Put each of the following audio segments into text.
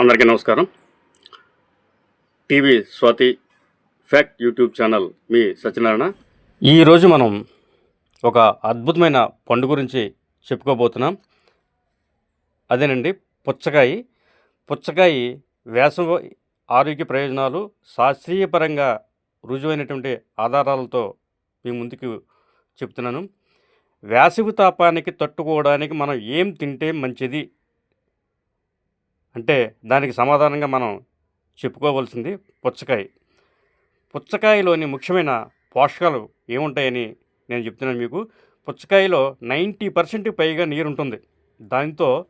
అందరికీ నమస్కారం. TV Swathi fact YouTube channel మీ సత్యనారాయణ. ఈరోజు మనం ఒక అద్భుతమైన పండు గురించి చెప్పుకోబోతున్నాం. అదేనండి పుచ్చకాయ. పుచ్చకాయ వేసవ ఆరోగ్య ప్రయోజనాలు శాస్త్రీయపరంగా రుజువైనటువంటి ఆధారాలతో మీ ముందుకు చెప్తున్నాను. వేసవి తాపానికి తట్టుకోవడానికి మనం ఏం తింటే మంచిది? అంటే దానికి సమాధానంగా మనం చెప్పుకోవాల్సింది పుచ్చకాయ. పుచ్చకాయలోని ముఖ్యమైన పోషకాలు ఏముంటాయని నేను చెప్తున్నాను మీకు. పుచ్చకాయలో నైంటీ పర్సెంట్ పైగా నీరు ఉంటుంది దాంతో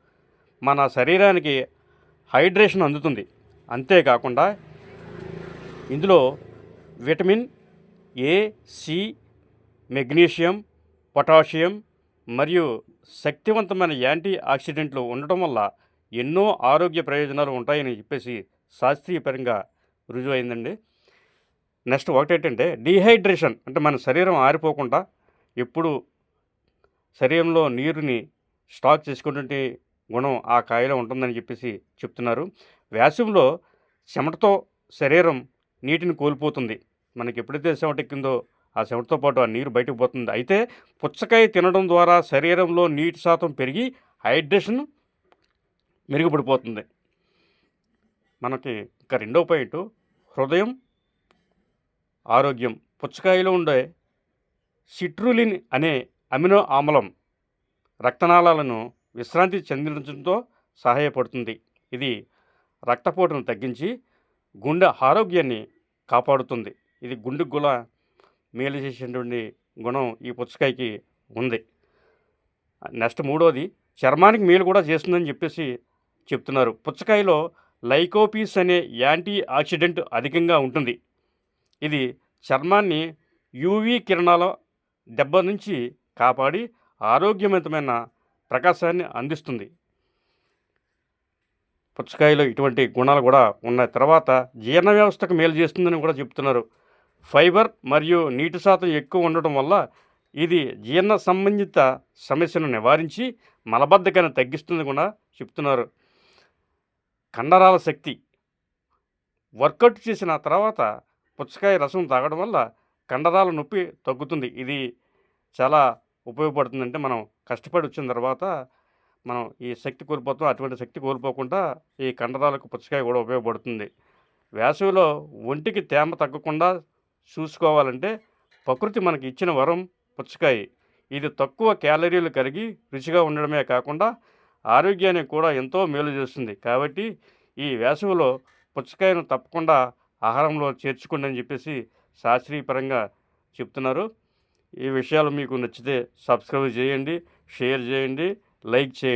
మన శరీరానికి హైడ్రేషన్ అందుతుంది. అంతేకాకుండా ఇందులో vitamin A C magnesium potassium మరియు శక్తివంతమైన యాంటీ ఆక్సిడెంట్లు ఉండటం వల్ల ఎన్నో ఆరోగ్య ప్రయోజనాలు ఉంటాయని చెప్పేసి శాస్త్రీయపరంగా రుజువైందండి. నెక్స్ట్ ఒకటి ఏంటంటే డీహైడ్రేషన్ అంటే మన శరీరం ఆరిపోకుండా ఎప్పుడు శరీరంలో నీరుని స్టాక్ చేసుకునే గుణం ఆ కాయలో ఉంటుందని చెప్పేసి చెప్తున్నారు. వేసవిలో చెమటతో శరీరం నీటిని కోల్పోతుంది. మనకి ఎప్పుడైతే చెమట ఎక్కిందో ఆ చెమటతో పాటు ఆ నీరు బయటకు పోతుంది. అయితే పుచ్చకాయ తినడం ద్వారా శరీరంలో నీటి శాతం పెరిగి హైడ్రేషన్ మెరుగుపడిపోతుంది. మనకి ఇంకా రెండో పాయింట్ హృదయం ఆరోగ్యం. పుచ్చకాయలో ఉండే సిట్రులిన్ అనే అమినో ఆమ్లం రక్తనాళాలను విశ్రాంతి చెందించడంతో సహాయపడుతుంది. ఇది రక్తపోటును తగ్గించి గుండె ఆరోగ్యాన్ని కాపాడుతుంది. ఇది గుండెకు కూడా మేలు చేసేటువంటి గుణం ఈ పుచ్చకాయకి ఉంది. నెక్స్ట్ మూడోది చర్మానికి మేలు కూడా చేస్తుందని చెప్పేసి చెప్తున్నారు. పుచ్చకాయలో లైకోపీస్ అనే యాంటీ ఆక్సిడెంట్ అధికంగా ఉంటుంది. ఇది చర్మాన్ని యూవీ కిరణాల దెబ్బ నుంచి కాపాడి ఆరోగ్యవంతమైన ప్రకాశాన్ని అందిస్తుంది. పుచ్చకాయలో ఇటువంటి గుణాలు కూడా ఉన్నాయి. తర్వాత జీర్ణ వ్యవస్థకు మేలు చేస్తుందని కూడా చెప్తున్నారు. ఫైబర్ మరియు నీటి శాతం ఎక్కువ ఉండటం వల్ల ఇది జీర్ణ సంబంధిత సమస్యను నివారించి మలబద్ధకాన్ని తగ్గిస్తుంది కూడా చెప్తున్నారు. కండరాల శక్తి. వర్కౌట్ చేసిన తర్వాత పుచ్చకాయ రసం తాగడం వల్ల కండరాల నొప్పి తగ్గుతుంది. ఇది చాలా ఉపయోగపడుతుంది అంటే మనం కష్టపడి వచ్చిన తర్వాత మనం ఈ శక్తి కోల్పోతాం అటువంటి శక్తి కోల్పోకుండా ఈ కండరాలకు పుచ్చకాయ కూడా ఉపయోగపడుతుంది. వేసవిలో ఒంటికి తేమ తగ్గకుండా చూసుకోవాలంటే ప్రకృతి మనకి ఇచ్చిన వరం పుచ్చకాయ. ఇది తక్కువ క్యాలరీలు కలిగి రుచిగా ఉండడమే కాకుండా ఆరోగ్యానికి కూడా ఎంతో మేలు చేస్తుంది. కాబట్టి ఈ వేసవిలో పుచ్చకాయను తప్పకుండా ఆహారంలో చేర్చుకోండి అని చెప్పేసి శాస్త్రీయపరంగా చెప్తున్నారు. ఈ విషయాలు మీకు నచ్చితే సబ్స్క్రైబ్ చేయండి షేర్ చేయండి లైక్ చేయండి.